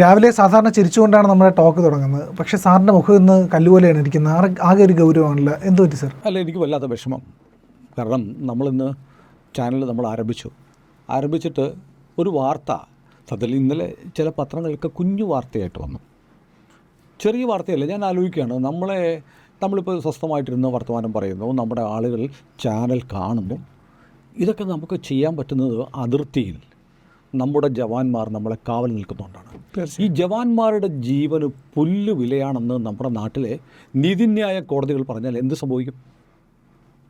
രാവിലെ സാധാരണ ചിരിച്ചുകൊണ്ടാണ് നമ്മുടെ ടോക്ക് തുടങ്ങുന്നത്. പക്ഷെ സാറിന്റെ മുഖം ഇന്ന് കല്ലുപോലെയാണ് ഇരിക്കുന്നത്. ആകെ ഒരു ഗൗരവമാണല്ലോ. എന്ത് പറ്റി സാർ? അല്ല എനിക്ക് വല്ലാത്ത വിഷമം. കാരണം നമ്മളിന്ന് ചാനൽ നമ്മൾ ആരംഭിച്ചു. ആരംഭിച്ചിട്ട് ഒരു വാർത്ത സത്യത്തിൽ ഇന്നലെ ചില പത്രങ്ങൾക്ക് കുഞ്ഞു വാർത്തയായിട്ട് വന്നു. ചെറിയ വാർത്തയല്ല ഞാൻ ആലോചിക്കുകയാണ്. നമ്മളെ നമ്മളിപ്പോൾ സ്വസ്ഥമായിട്ടിരുന്ന് വർത്തമാനം പറയുന്നു നമ്മുടെ ആളുകൾ ചാനൽ കാണുന്നു. ഇതൊക്കെ നമുക്ക് ചെയ്യാൻ പറ്റുന്നത് അതിർത്തിയിൽ. നമ്മുടെ ജവാന്മാർ നമ്മളെ കാവൽ നിൽക്കുന്നുകൊണ്ടാണ് ഈ ജവാന്മാരുടെ ജീവന് പുല്ല് വിലയാണെന്ന് നമ്മുടെ നാട്ടിലെ നീതിന്യായ കോടതികൾ പറഞ്ഞാൽ എന്ത് സംഭവിക്കും?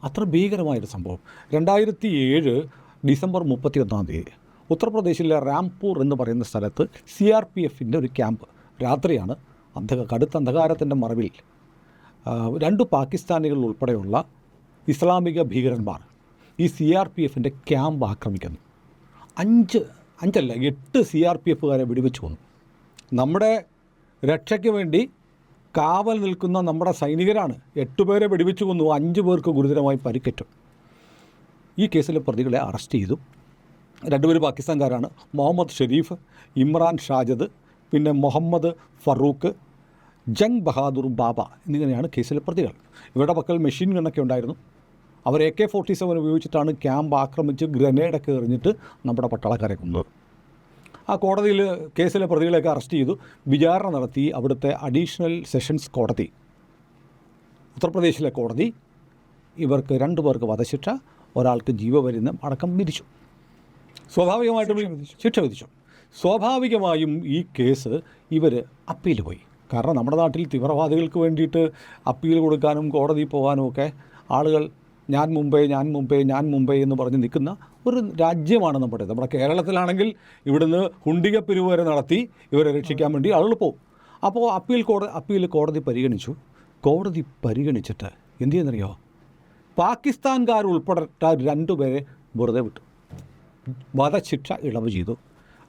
അത്ര ഭീകരമായൊരു സംഭവം. രണ്ടായിരത്തി ഏഴ് ഡിസംബർ മുപ്പത്തി ഒന്നാം തീയതി ഉത്തർപ്രദേശിലെ റാംപൂർ എന്ന് പറയുന്ന സ്ഥലത്ത് സി ആർ പി എഫിന്റെ ഒരു ക്യാമ്പ് രാത്രിയാണ് അന്ധക കടുത്ത അന്ധകാരത്തിന്റെ മറവിൽ രണ്ട് പാകിസ്ഥാനികൾ ഉൾപ്പെടെയുള്ള ഇസ്ലാമിക ഭീകരന്മാർ ഈ സി ആർ പി എഫിന്റെ ക്യാമ്പ് ആക്രമിക്കുന്നു. അഞ്ച് അഞ്ചല്ല എട്ട് സി ആർ പി എഫുകാരെ വെടിവെച്ച് കൊന്നു. നമ്മുടെ രക്ഷയ്ക്ക് വേണ്ടി കാവൽ നിൽക്കുന്ന നമ്മുടെ സൈനികരാണ് എട്ടുപേരെ വെടിവെച്ച് കൊന്നു. അഞ്ച് പേർക്ക് ഗുരുതരമായി പരിക്കേറ്റു. ഈ കേസിലെ പ്രതികളെ അറസ്റ്റ് ചെയ്തു. രണ്ടുപേർ പാകിസ്ഥാൻകാരാണ്. മുഹമ്മദ് ഷെരീഫ് ഇമ്രാൻ ഷാജദ് പിന്നെ മുഹമ്മദ് ഫറൂഖ് ജംഗ് ബഹാദൂർ ബാബ എന്നിങ്ങനെയാണ് കേസിലെ പ്രതികൾ. ഇവരുടെ പക്കൽ മെഷീൻ ഗണ്ണൊക്കെ ഉണ്ടായിരുന്നു. അവർ എ കെ ഫോർട്ടി സെവൻ ഉപയോഗിച്ചിട്ടാണ് ക്യാമ്പ് ആക്രമിച്ച് ഗ്രനേഡൊക്കെ എറിഞ്ഞിട്ട് നമ്മുടെ പട്ടാളക്കാരെ കൊന്നത്. ആ കോടതിയിൽ കേസിലെ പ്രതികളെയൊക്കെ അറസ്റ്റ് ചെയ്തു. വിചാരണ നടത്തി. അവിടുത്തെ അഡീഷണൽ സെഷൻസ് കോടതി. ഉത്തർപ്രദേശിലെ കോടതി ഇവർക്ക് രണ്ടു പേർക്ക് വധശിക്ഷ ഒരാൾക്ക് ജീവപര്യന്തം അടക്കം വിധിച്ചു. സ്വാഭാവികമായിട്ടും ശിക്ഷ വിധിച്ചു. സ്വാഭാവികമായും ഈ കേസ് ഇവർ അപ്പീൽ പോയി. കാരണം നമ്മുടെ നാട്ടിൽ തീവ്രവാദികൾക്ക് വേണ്ടിയിട്ട് അപ്പീൽ കൊടുക്കാനും കോടതി പോകാനും ഒക്കെ ആളുകൾ ഞാൻ മുംബൈ ഞാൻ മുംബൈ ഞാൻ മുംബൈ എന്ന് പറഞ്ഞ് നിൽക്കുന്ന ഒരു രാജ്യമാണ് നമ്മുടെ നമ്മുടെ കേരളത്തിലാണെങ്കിൽ ഇവിടുന്ന് ഹുണ്ടിക പിരിവ് വരെ നടത്തി ഇവരെ രക്ഷിക്കാൻ വേണ്ടി ആളുകൾ പോകും. അപ്പോൾ അപ്പീൽ കോടതി അപ്പീൽ കോടതി പരിഗണിച്ചു. കോടതി പരിഗണിച്ചിട്ട് എന്തു ചെയ്യുന്നറിയോ? പാകിസ്ഥാൻകാർ ഉൾപ്പെടെ രണ്ടുപേരെ വെറുതെ വിട്ടു. വധശിക്ഷ ഇളവ് ചെയ്തു.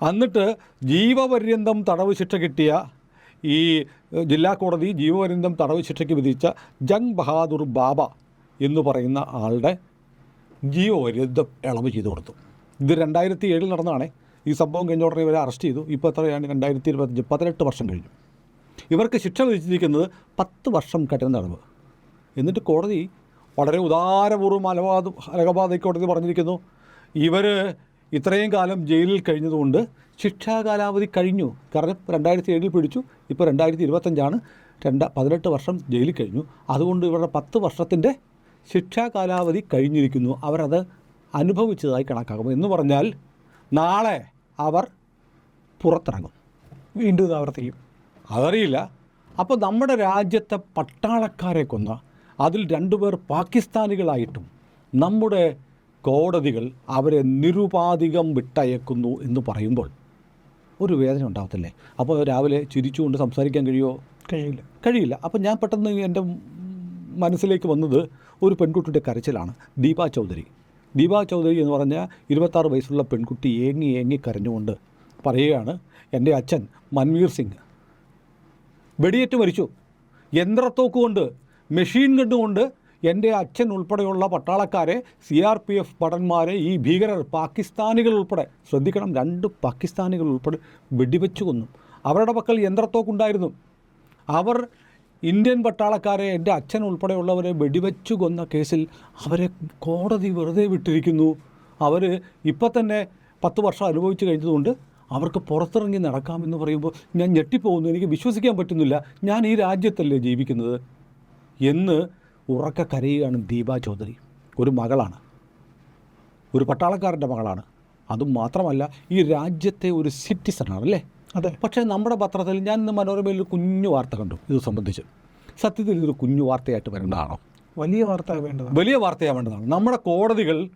എന്നിട്ട് ജീവപര്യന്തം തടവ് ശിക്ഷ കിട്ടിയ ഈ ജില്ലാ കോടതി ജീവപര്യന്തം തടവ് ശിക്ഷയ്ക്ക് വിധിച്ച ജംഗ് ബഹാദൂർ ബാബ എന്ന് പറയുന്ന ആളുടെ ജീവപര്യന്തം ഇളവ് ചെയ്തു കൊടുത്തു. ഇത് രണ്ടായിരത്തി ഏഴിൽ നടന്നതാണേ. ഈ സംഭവം കഴിഞ്ഞ ഉടനെ ഇവരെ അറസ്റ്റ് ചെയ്തു. ഇപ്പോൾ എത്രയാണ് രണ്ടായിരത്തി ഇരുപത്തഞ്ച് പതിനെട്ട് വർഷം കഴിഞ്ഞു. ഇവർക്ക് ശിക്ഷ വിധിച്ചിരിക്കുന്നത് പത്ത് വർഷം കഠിന തടവ് എന്നിട്ട് കോടതി വളരെ ഉദാരപൂർവം അലവാദ അലഹബാദ് കോടതി പറഞ്ഞിരിക്കുന്നു ഇവർ ഇത്രയും കാലം ജയിലിൽ കഴിഞ്ഞതുകൊണ്ട് ശിക്ഷാ കാലാവധി കഴിഞ്ഞു. കാരണം രണ്ടായിരത്തി ഏഴിൽ പിടിച്ചു. ഇപ്പോൾ രണ്ടായിരത്തി ഇരുപത്തഞ്ചാണ് രണ്ട് പതിനെട്ട് വർഷം ജയിലിൽ കഴിഞ്ഞു. അതുകൊണ്ട് ഇവരുടെ പത്ത് വർഷത്തിന്റെ ശിക്ഷാ കാലാവധി കഴിഞ്ഞിരിക്കുന്നു അവരത് അനുഭവിച്ചതായി കണക്കാക്കും എന്ന് പറഞ്ഞാൽ നാളെ അവർ പുറത്തിറങ്ങും. വീണ്ടും ഇത് ആവർത്തിക്കും. അതറിയില്ല. അപ്പോൾ നമ്മുടെ രാജ്യത്തെ പട്ടാളക്കാരെ കൊന്ന അതിൽ രണ്ടുപേർ പാകിസ്ഥാനികളായിട്ടും നമ്മുടെ കോടതികൾ അവരെ നിരുപാധികം വിട്ടയക്കുന്നു എന്ന് പറയുമ്പോൾ ഒരു വേദന ഉണ്ടാകത്തില്ലേ അപ്പോൾ രാവിലെ ചിരിച്ചുകൊണ്ട് സംസാരിക്കാൻ കഴിയുമോ? കഴിയില്ല. കഴിയില്ല. അപ്പോൾ ഞാൻ പെട്ടെന്ന് എന്റെ മനസ്സിലേക്ക് വന്നത് ഒരു പെൺകുട്ടിയുടെ കരച്ചിലാണ് ദീപ ചൗധരി. ദീപ ചൗധരി എന്ന് പറഞ്ഞ ഇരുപത്താറ് വയസ്സുള്ള പെൺകുട്ടി ഏങ്ങി ഏങ്ങി കരഞ്ഞുകൊണ്ട് പറയുകയാണ് എന്റെ അച്ഛൻ മൻവീർ സിംഗ്. വെടിയേറ്റ് മരിച്ചു. യന്ത്രത്തോക്ക് കൊണ്ട് മെഷീൻ കണ്ടുകൊണ്ട് എന്റെ അച്ഛൻ ഉൾപ്പെടെയുള്ള പട്ടാളക്കാരെ സി ആർ പി എഫ് ഭടന്മാരെ ഈ ഭീകരർ പാകിസ്ഥാനികൾ ഉൾപ്പെടെ ശ്രദ്ധിക്കണം രണ്ട് പാകിസ്ഥാനികൾ ഉൾപ്പെടെ വെടിവെച്ചു കൊന്നു. അവരുടെ പക്കൽ യന്ത്രത്തോക്കുണ്ടായിരുന്നു. അവർ ഇന്ത്യൻ പട്ടാളക്കാരെ എന്റെ അച്ഛൻ ഉൾപ്പെടെയുള്ളവരെ വെടിവെച്ചു കൊന്ന കേസിൽ അവരെ കോടതി വെറുതെ വിട്ടിരിക്കുന്നു. അവർ ഇപ്പം തന്നെ പത്ത് വർഷം അനുഭവിച്ചു കഴിഞ്ഞതുകൊണ്ട് അവർക്ക് പുറത്തിറങ്ങി നടക്കാമെന്ന് പറയുമ്പോൾ ഞാൻ ഞെട്ടിപ്പോകുന്നു. എനിക്ക് വിശ്വസിക്കാൻ പറ്റുന്നില്ല. ഞാൻ ഈ രാജ്യത്തല്ലേ ജീവിക്കുന്നത്? എന്ന് ഉറക്ക കരയുകയാണ് ദീപ ചൗധരി. ഒരു മകളാണ്. ഒരു പട്ടാളക്കാരന്റെ മകളാണ്. അതും മാത്രമല്ല ഈ രാജ്യത്തെ ഒരു സിറ്റിസണാണ് അല്ലേ അതെ. പക്ഷേ നമ്മുടെ പത്രത്തിൽ ഞാൻ ഇന്ന് മനോരമയിൽ ഒരു കുഞ്ഞു വാർത്ത കണ്ടു ഇത് സംബന്ധിച്ച്. സത്യത്തിൽ ഇതൊരു കുഞ്ഞു വാർത്തയായിട്ട് വരേണ്ടതാണോ? വലിയ വാർത്ത വേണ്ടതാണ്. വലിയ വാർത്തയാവേണ്ടതാണ് നമ്മുടെ കോടതികൾ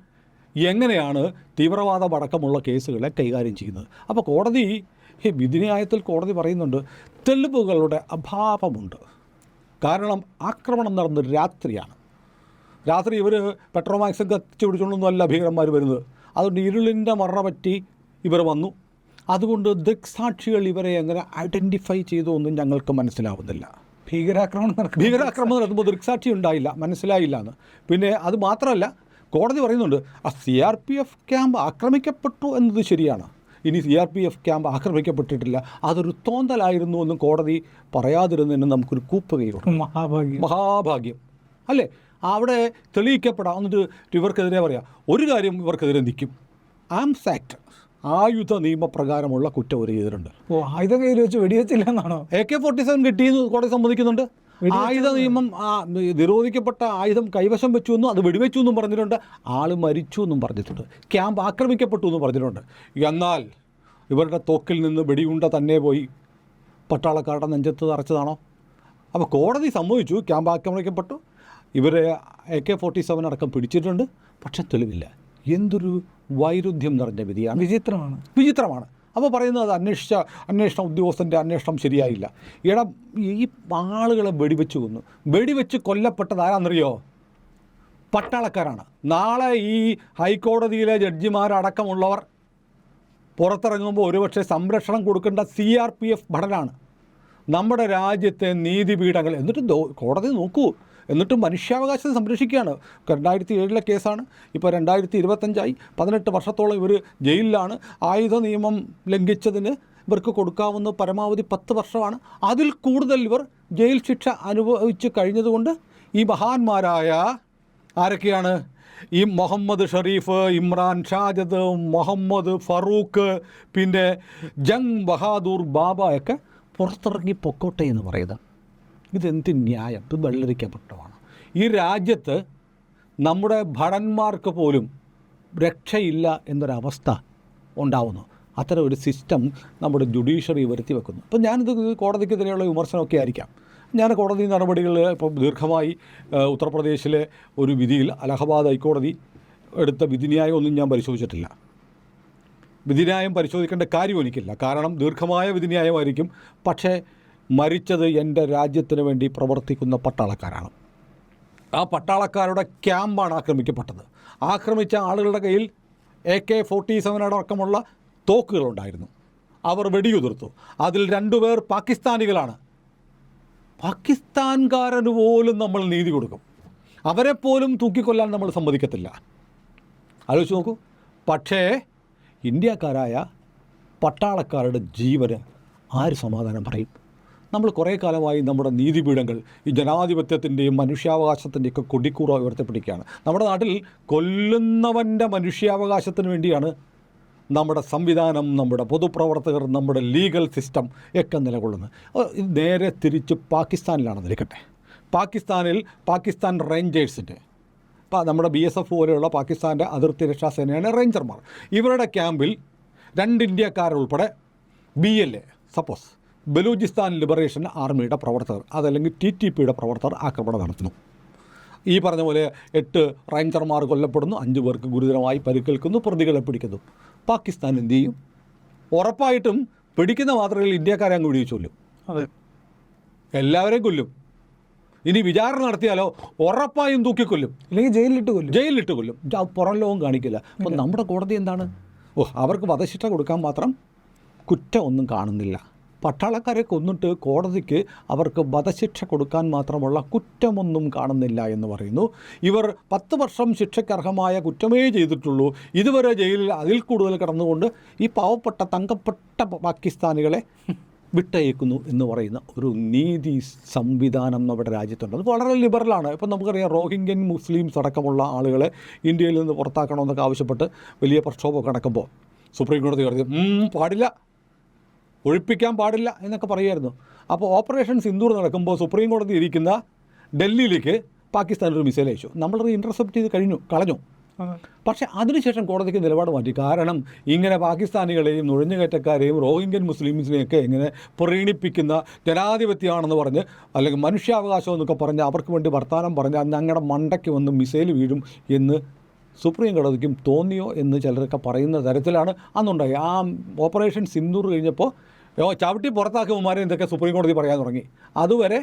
എങ്ങനെയാണ് തീവ്രവാദം അടക്കമുള്ള കേസുകളെ കൈകാര്യം ചെയ്യുന്നത്? അപ്പോൾ കോടതി ഈ വിധിന്യായത്തിൽ കോടതി പറയുന്നുണ്ട് തെളിവുകളുടെ അഭാവമുണ്ട്. കാരണം ആക്രമണം നടന്ന രാത്രിയാണ്. രാത്രി ഇവർ പെട്രോമാക്സും കത്തിച്ചു പിടിച്ചുകൊണ്ടൊന്നും അല്ല ഭീകരന്മാർ വരുന്നത്. അതുകൊണ്ട് ഇരുളിന്റെ മറ പറ്റി ഇവർ വന്നു. അതുകൊണ്ട് ദൃക്സാക്ഷികൾ ഇവരെ എങ്ങനെ ഐഡന്റിഫൈ ചെയ്തു ഒന്നും ഞങ്ങൾക്ക് മനസ്സിലാവുന്നില്ല. ഭീകരാക്രമണം നടക്കും ഭീകരാക്രമണം നടത്തുമ്പോൾ ദൃക്സാക്ഷി ഉണ്ടായില്ല മനസ്സിലായില്ല എന്ന്. പിന്നെ അത് മാത്രമല്ല കോടതി പറയുന്നുണ്ട് ആ C R P F camp ആക്രമിക്കപ്പെട്ടു എന്നത് ശരിയാണ്. ഇനി C R P F camp ആക്രമിക്കപ്പെട്ടിട്ടില്ല. അതൊരു തോന്നലായിരുന്നു എന്നും കോടതി പറയാതിരുന്നതിന് നമുക്കൊരു കൂപ്പ് കൈ കൊടുക്കും മഹാഭാഗ്യം. മഹാഭാഗ്യം. അല്ലേ? അവിടെ തെളിയിക്കപ്പെടാം. എന്നിട്ട് ഇവർക്കെതിരെ പറയാം ഒരു കാര്യം ഇവർക്കെതിരെ നിൽക്കും. ആംസ് ആക്ട് ആയുധ നിയമപ്രകാരമുള്ള കുറ്റം ഒരു ചെയ്തിട്ടുണ്ട്. ഓ ആയുധ കയ്യിൽ വെച്ച് വെടിവെച്ചില്ല എന്നാണോ എ കെ ഫോർട്ടി സെവൻ കിട്ടിയെന്ന് കോടതി സമ്മതിക്കുന്നുണ്ട്. ആയുധ നിയമം നിരോധിക്കപ്പെട്ട ആയുധം കൈവശം വെച്ചു എന്നും അത് വെടിവെച്ചു എന്നും പറഞ്ഞിട്ടുണ്ട്. ആൾ മരിച്ചു എന്നും പറഞ്ഞിട്ടുണ്ട്. ക്യാമ്പ് ആക്രമിക്കപ്പെട്ടു എന്നും പറഞ്ഞിട്ടുണ്ട്. എന്നാൽ ഇവരുടെ തോക്കിൽ നിന്ന് വെടിയുണ്ട തന്നെ പോയി. പട്ടാളക്കാരുടെ നെഞ്ചത്ത് തറച്ചതാണോ അപ്പോൾ കോടതി സമ്മതിച്ചു ക്യാമ്പ് ആക്രമിക്കപ്പെട്ടു. ഇവരെ എ കെ ഫോർട്ടി സെവൻ അടക്കം പിടിച്ചിട്ടുണ്ട്. പക്ഷെ തെളിവില്ല. എന്തൊരു വൈരുദ്ധ്യം നിറഞ്ഞ വിധിയാണ്. വിചിത്രമാണ്. വിചിത്രമാണ്. അപ്പോൾ പറയുന്നത് അത് അന്വേഷിച്ച അന്വേഷണ ഉദ്യോഗസ്ഥന്റെ അന്വേഷണം ശരിയായില്ല. ഇട ഈ ആളുകളെ വെടിവെച്ച് കൊന്നു. വെടിവെച്ച് കൊല്ലപ്പെട്ടത് ആരാന്നറിയോ? പട്ടാളക്കാരാണ്. നാളെ ഈ ഹൈക്കോടതിയിലെ ജഡ്ജിമാരടക്കമുള്ളവർ പുറത്തിറങ്ങുമ്പോൾ ഒരുപക്ഷെ സംരക്ഷണം കൊടുക്കേണ്ട സി ആർ പി എഫ് ഭടനാണ്. നമ്മുടെ രാജ്യത്തെ നീതിപീഠങ്ങൾ. എന്നിട്ട് കോടതി നോക്കൂ. എന്നിട്ട് മനുഷ്യാവകാശത്തെ സംരക്ഷിക്കുകയാണ്. രണ്ടായിരത്തി ഏഴിലെ കേസാണ്. ഇപ്പോൾ രണ്ടായിരത്തി ഇരുപത്തഞ്ചായി പതിനെട്ട് വർഷത്തോളം ഇവർ ജയിലിലാണ്. ആയുധ നിയമം ലംഘിച്ചതിന് ഇവർക്ക് കൊടുക്കാവുന്ന പരമാവധി പത്ത് വർഷമാണ്. അതിൽ കൂടുതൽ ഇവർ ജയിൽ ശിക്ഷ അനുഭവിച്ച് കഴിഞ്ഞതുകൊണ്ട് ഈ മഹാന്മാരായ ആരൊക്കെയാണ്? ഈ മുഹമ്മദ് ഷറീഫ് ഇമ്രാൻ ഷാജദ് മുഹമ്മദ് ഫറൂഖ് പിന്നെ ജംഗ് ബഹാദൂർ ബാബ ഒക്കെ പുറത്തിറങ്ങി പൊക്കോട്ടെ എന്ന് പറയുന്നത്. ഇതെന്ത് ന്യായം? ഇത് വെള്ളരിക്കപ്പെട്ടതാണ്. ഈ രാജ്യത്ത് നമ്മുടെ ഭടന്മാർക്ക് പോലും രക്ഷയില്ല എന്നൊരവസ്ഥ ഉണ്ടാവുന്നു. അത്തരം ഒരു സിസ്റ്റം നമ്മുടെ ജുഡീഷ്യറി വരുത്തി വെക്കുന്നു. അപ്പം ഞാനിത് കോടതിക്കെതിരെയുള്ള വിമർശനമൊക്കെ ആയിരിക്കാം. ഞാൻ കോടതി നടപടികൾ ഇപ്പം ദീർഘമായി ഉത്തർപ്രദേശിലെ ഒരു വിധിയിൽ അലഹബാദ് ഹൈക്കോടതി എടുത്ത വിധിന്യായം ഒന്നും ഞാൻ പരിശോധിച്ചിട്ടില്ല. വിധിന്യായം പരിശോധിക്കേണ്ട കാര്യം എനിക്കില്ല. കാരണം ദീർഘമായ വിധിന്യായമായിരിക്കും. പക്ഷേ മരിച്ചത് എന്റെ രാജ്യത്തിന് വേണ്ടി പ്രവർത്തിക്കുന്ന പട്ടാളക്കാരാണ്. ആ പട്ടാളക്കാരുടെ ക്യാമ്പാണ് ആക്രമിക്കപ്പെട്ടത്. ആക്രമിച്ച ആളുകളുടെ കയ്യിൽ എ കെ ഫോർട്ടി സെവൻ അടക്കമുള്ള തോക്കുകളുണ്ടായിരുന്നു. അവർ വെടിയുതിർത്തു. അതിൽ രണ്ടുപേർ പാകിസ്ഥാനികളാണ്. പാകിസ്ഥാൻകാരന് പോലും നമ്മൾ നീതി കൊടുക്കും. അവരെ പോലും തൂക്കിക്കൊല്ലാൻ നമ്മൾ സമ്മതിക്കത്തില്ല. ആലോചിച്ച് നോക്കൂ. പക്ഷേ ഇന്ത്യക്കാരായ പട്ടാളക്കാരുടെ ജീവന് ആര് സമാധാനം പറയും? നമ്മൾ കുറേ കാലമായി നമ്മുടെ നീതിപീഠങ്ങൾ ഈ ജനാധിപത്യത്തിന്റെയും മനുഷ്യാവകാശത്തിന്റെയൊക്കെ കൊടിക്കൂറ ഉയർത്തിപ്പിടിക്കുകയാണ് നമ്മുടെ നാട്ടിൽ കൊല്ലുന്നവന്റെ മനുഷ്യാവകാശത്തിന് വേണ്ടിയാണ് നമ്മുടെ സംവിധാനം നമ്മുടെ പൊതുപ്രവർത്തകർ നമ്മുടെ ലീഗൽ സിസ്റ്റം ഒക്കെ നിലകൊള്ളുന്നത്. നേരെ തിരിച്ച് പാകിസ്ഥാനിലാണ് നിൽക്കട്ടെ. പാകിസ്ഥാനിൽ പാകിസ്ഥാൻ റേഞ്ചേഴ്സിന്റെ നമ്മുടെ ബി എസ് എഫ് പോലെയുള്ള പാകിസ്ഥാന്റെ അതിർത്തി രക്ഷാ സേനയാണ് റേഞ്ചർമാർ. ഇവരുടെ ക്യാമ്പിൽ രണ്ട് ഇന്ത്യക്കാരുൾപ്പെടെ B L A suppose Balochistan liberation ആർമിയുടെ പ്രവർത്തകർ അതല്ലെങ്കിൽ ടി ടി പിയുടെ പ്രവർത്തകർ ആക്രമണം നടത്തുന്നു. ഈ പറഞ്ഞ പോലെ എട്ട് റേഞ്ചർമാർ കൊല്ലപ്പെടുന്നു അഞ്ച് പേർക്ക് ഗുരുതരമായി പരിക്കേൽക്കുന്നു പ്രതികളെ പിടിക്കുന്നു. പാകിസ്ഥാൻ എന്ത് ചെയ്യും? ഉറപ്പായിട്ടും പിടിക്കുന്ന മാത്രമല്ല ഇന്ത്യക്കാരെ അങ്ങ് വെടിവെച്ച് കൊല്ലും അതെ. എല്ലാവരെയും കൊല്ലും. ഇനി വിചാരണ നടത്തിയാലോ ഉറപ്പായും തൂക്കിക്കൊല്ലും. ഇല്ലെങ്കിൽ ജയിലിലിട്ട് കൊല്ലും. ജയിലിലിട്ട് കൊല്ലും. പുറം ലോകം കാണിക്കില്ല. അപ്പം നമ്മുടെ കോടതി എന്താണ്? ഓ അവർക്ക് വധശിക്ഷ കൊടുക്കാൻ മാത്രം കുറ്റം ഒന്നും കാണുന്നില്ല. പട്ടാളക്കാരെ കൊന്നിട്ട് കോടതിക്ക് അവർക്ക് വധശിക്ഷ കൊടുക്കാൻ മാത്രമുള്ള കുറ്റമൊന്നും കാണുന്നില്ല എന്ന് പറയുന്നു. ഇവർ പത്ത് വർഷം ശിക്ഷയ്ക്കർഹമായ കുറ്റമേ ചെയ്തിട്ടുള്ളൂ. ഇതുവരെ ജയിലിൽ അതിൽ കൂടുതൽ കിടന്നുകൊണ്ട് ഈ പാവപ്പെട്ട തങ്കപ്പെട്ട പാകിസ്ഥാനികളെ വിട്ടയക്കുന്നു എന്ന് പറയുന്ന ഒരു നീതി സംവിധാനം നമ്മുടെ രാജ്യത്തുണ്ട്. അത് വളരെ ലിബറലാണ് ഇപ്പം നമുക്കറിയാം റോഹിംഗ്യൻ മുസ്ലിംസ് അടക്കമുള്ള ആളുകളെ ഇന്ത്യയിൽ നിന്ന് പുറത്താക്കണമെന്നൊക്കെ ആവശ്യപ്പെട്ട് വലിയ പ്രക്ഷോഭമൊക്കെ നടക്കുമ്പോൾ സുപ്രീം കോടതി പറഞ്ഞു പാടില്ല. ഒഴിപ്പിക്കാൻ പാടില്ല എന്നൊക്കെ പറയുമായിരുന്നു. അപ്പോൾ ഓപ്പറേഷൻ സിന്ദൂർ നടക്കുമ്പോൾ സുപ്രീം കോടതി ഇരിക്കുന്ന ഡൽഹിയിലേക്ക് പാകിസ്ഥാൻ ഒരു മിസൈൽ അയച്ചു. നമ്മളത് ഇന്റർസെപ്റ്റ് ചെയ്ത് കഴിഞ്ഞു കളഞ്ഞു. പക്ഷേ അതിനുശേഷം കോടതിക്ക് നിലപാട് മാറ്റി. കാരണം ഇങ്ങനെ പാകിസ്ഥാനികളെയും നുഴഞ്ഞുകയറ്റക്കാരെയും റോഹിംഗ്യൻ മുസ്ലിംസിനെയൊക്കെ ഇങ്ങനെ പ്രീണിപ്പിക്കുന്ന ജനാധിപത്യമാണെന്ന് പറഞ്ഞ് അല്ലെങ്കിൽ മനുഷ്യാവകാശം എന്നൊക്കെ പറഞ്ഞ് അവർക്ക് വേണ്ടി വർത്തമാനം പറഞ്ഞ് ഞങ്ങളുടെ മണ്ടയ്ക്ക് വന്ന് മിസൈൽ വീഴും എന്ന് സുപ്രീം കോടതിക്കും തോന്നിയോ എന്ന് ചിലരൊക്കെ പറയുന്ന തരത്തിലാണ് അന്നുണ്ടായി ആ ഓപ്പറേഷൻ സിന്ദൂർ കഴിഞ്ഞപ്പോൾ ഓ ചവിട്ടി പുറത്താക്കുമാരെ എന്തൊക്കെ സുപ്രീം കോടതി പറയാൻ തുടങ്ങി. അതുവരെ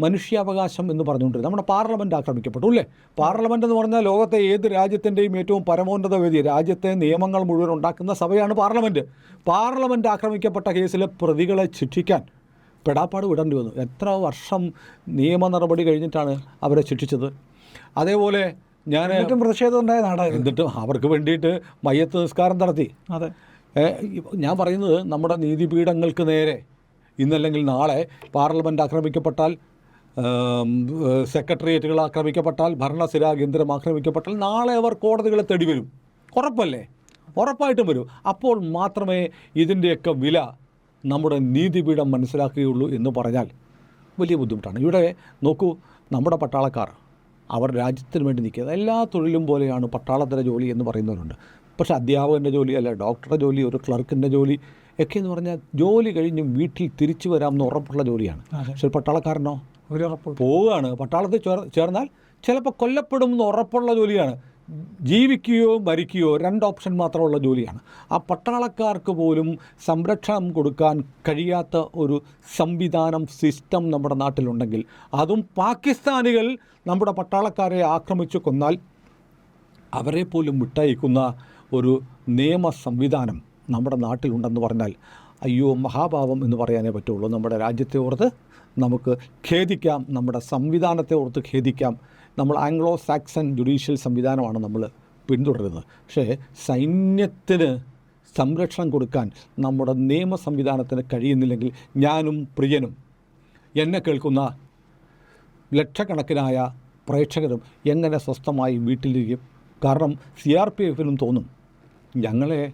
മനുഷ്യാവകാശം എന്ന് പറഞ്ഞുകൊണ്ടിരുന്നത് നമ്മുടെ പാർലമെന്റ് ആക്രമിക്കപ്പെട്ടു അല്ലേ? പാർലമെന്റ് എന്ന് പറഞ്ഞാൽ ലോകത്തെ ഏത് രാജ്യത്തിന്റെയും ഏറ്റവും പരമോന്നത വേദി രാജ്യത്തെ നിയമങ്ങൾ മുഴുവൻ ഉണ്ടാക്കുന്ന സഭയാണ് പാർലമെന്റ് പാർലമെന്റ് ആക്രമിക്കപ്പെട്ട കേസിലെ പ്രതികളെ ശിക്ഷിക്കാൻ പെടാപ്പാട് വിടേണ്ടി വന്നു. എത്ര വർഷം നിയമ നടപടി കഴിഞ്ഞിട്ടാണ് അവരെ ശിക്ഷിച്ചത്? അതേപോലെ ഞാൻ ഏറ്റവും പ്രതിഷേധം ഉണ്ടായ നാടായിരുന്നു. എന്നിട്ടും അവർക്ക് വേണ്ടിയിട്ട് മയ്യത്ത് നിസ്കാരം നടത്തി. അതെ. ഞാൻ പറയുന്നത് നമ്മുടെ നീതിപീഠങ്ങൾക്ക് നേരെ. ഇന്നല്ലെങ്കിൽ നാളെ പാർലമെന്റ് ആക്രമിക്കപ്പെട്ടാൽ സെക്രട്ടേറിയറ്റുകൾ ആക്രമിക്കപ്പെട്ടാൽ ഭരണസിരാ കേന്ദ്രം ആക്രമിക്കപ്പെട്ടാൽ നാളെ അവർ കോടതികളെ തേടി വരും. ഉറപ്പല്ലേ? ഉറപ്പായിട്ടും വരും. അപ്പോൾ മാത്രമേ ഇതിന്റെയൊക്കെ വില നമ്മുടെ നീതിപീഠം മനസ്സിലാക്കുകയുള്ളൂ എന്ന് പറഞ്ഞാൽ വലിയ ബുദ്ധിമുട്ടാണ്. ഇവിടെ നോക്കൂ നമ്മുടെ പട്ടാളക്കാർ അവർ രാജ്യത്തിന് വേണ്ടി നിൽക്കുന്നത് എല്ലാ തൊഴിലും പോലെയാണ് പട്ടാളത്തിലെ ജോലി എന്ന് പറയുന്നവരുണ്ട്. പക്ഷേ അധ്യാപകന്റെ ജോലി അല്ല ഡോക്ടറുടെ ജോലി ഒരു ക്ലർക്കിന്റെ ജോലി ഒക്കെ എന്ന് പറഞ്ഞാൽ ജോലി കഴിഞ്ഞും വീട്ടിൽ തിരിച്ചു വരാമെന്ന് ഉറപ്പുള്ള ജോലിയാണ്. പക്ഷെ പട്ടാളക്കാരനോ? ഒരു ഉറപ്പ് പോവുകയാണ്. പട്ടാളത്തിൽ ചേർ ചേർന്നാൽ ചിലപ്പോൾ കൊല്ലപ്പെടുമെന്ന് ഉറപ്പുള്ള ജോലിയാണ്. ജീവിക്കുകയോ മരിക്കുകയോ രണ്ട് ഓപ്ഷൻ മാത്രമുള്ള ജോലിയാണ്. ആ പട്ടാളക്കാർക്ക് പോലും സംരക്ഷണം കൊടുക്കാൻ കഴിയാത്ത ഒരു സംവിധാനം സിസ്റ്റം നമ്മുടെ നാട്ടിലുണ്ടെങ്കിൽ അതും പാകിസ്ഥാനികൾ നമ്മുടെ പട്ടാളക്കാരെ ആക്രമിച്ചു കൊന്നാൽ അവരെ പോലും വിട്ടയക്കുന്ന ഒരു നിയമ സംവിധാനം നമ്മുടെ നാട്ടിലുണ്ടെന്ന് പറഞ്ഞാൽ അയ്യോ മഹാഭാവം എന്ന് പറയാനേ പറ്റുള്ളൂ. നമ്മുടെ രാജ്യത്തെ ഓർത്ത് നമുക്ക് ഖേദിക്കാം നമ്മുടെ സംവിധാനത്തെ ഓർത്ത് ഖേദിക്കാം. നമ്മൾ ആംഗ്ലോ സാക്സൺ ജുഡീഷ്യൽ സംവിധാനമാണ് നമ്മൾ പിന്തുടരുന്നത്. പക്ഷേ സൈന്യത്തിന് സംരക്ഷണം കൊടുക്കാൻ നമ്മുടെ നിയമ സംവിധാനത്തിന് കഴിയുന്നില്ലെങ്കിൽ ഞാനും പ്രിയനും എന്നെ കേൾക്കുന്ന ലക്ഷക്കണക്കിനായ പ്രേക്ഷകരും എങ്ങനെ സ്വസ്ഥമായി വീട്ടിലിരിക്കും? കാരണം സി ആർ പി എഫിനും തോന്നും ഞങ്ങളെ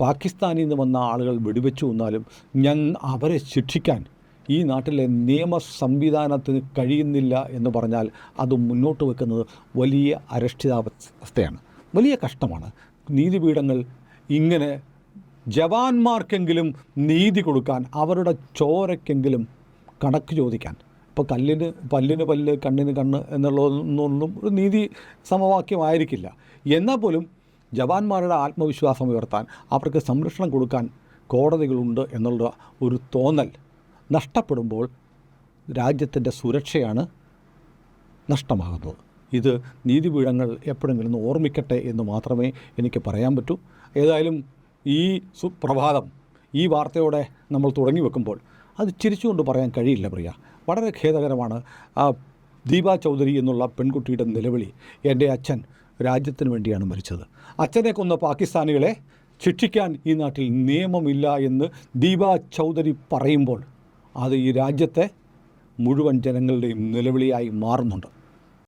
പാകിസ്ഥാനിൽ നിന്ന് വന്ന ആളുകൾ വെടിവെച്ചു വന്നാലും ഞങ്ങൾ അവരെ ശിക്ഷിക്കാൻ ഈ നാട്ടിലെ നിയമ സംവിധാനത്തിന് കഴിയുന്നില്ല എന്ന് പറഞ്ഞാൽ അത് മുന്നോട്ട് വെക്കുന്നത് വലിയ അരക്ഷിതാവസ്ഥയാണ്. വലിയ കഷ്ടമാണ്. നീതിപീഠങ്ങൾ ഇങ്ങനെ ജവാന്മാർക്കെങ്കിലും നീതി കൊടുക്കാൻ അവരുടെ ചോരയ്ക്കെങ്കിലും കണക്ക് ചോദിക്കാൻ. ഇപ്പോൾ കല്ലിന് പല്ലിന് പല്ല് കണ്ണിന് കണ്ണ് എന്നുള്ളതൊന്നും ഒരു നീതി സമവാക്യമായിരിക്കില്ല. എന്നാൽ പോലും ജവാന്മാരുടെ ആത്മവിശ്വാസം ഉയർത്താൻ അവർക്ക് സംരക്ഷണം കൊടുക്കാൻ കോടതികളുണ്ട് എന്നുള്ള ഒരു തോന്നൽ നഷ്ടപ്പെടുമ്പോൾ രാജ്യത്തിന്റെ സുരക്ഷയാണ് നഷ്ടമാകുന്നത്. ഇത് നീതിപീഠങ്ങൾ എപ്പോഴെങ്കിലും ഓർമ്മിക്കട്ടെ എന്ന് മാത്രമേ എനിക്ക് പറയാൻ പറ്റൂ. ഏതായാലും ഈ സുപ്രഭാതം ഈ വാർത്തയോടെ നമ്മൾ തുടങ്ങി വെക്കുമ്പോൾ അത് ചിരിച്ചുകൊണ്ട് പറയാൻ കഴിയില്ല പ്രിയ. വളരെ ഖേദകരമാണ് ദീപ ചൗധരി എന്നുള്ള പെൺകുട്ടിയുടെ നിലവിളി. എന്റെ അച്ഛൻ രാജ്യത്തിന് വേണ്ടിയാണ് മരിച്ചത്. അച്ഛനെ കൊന്ന പാകിസ്ഥാനികളെ ശിക്ഷിക്കാൻ ഈ നാട്ടിൽ നിയമമില്ല എന്ന് ദീപ ചൗധരി പറയുമ്പോൾ അത് ഈ രാജ്യത്തെ മുഴുവൻ ജനങ്ങളുടെയും നിലവിളിയായി മാറുന്നുണ്ട്.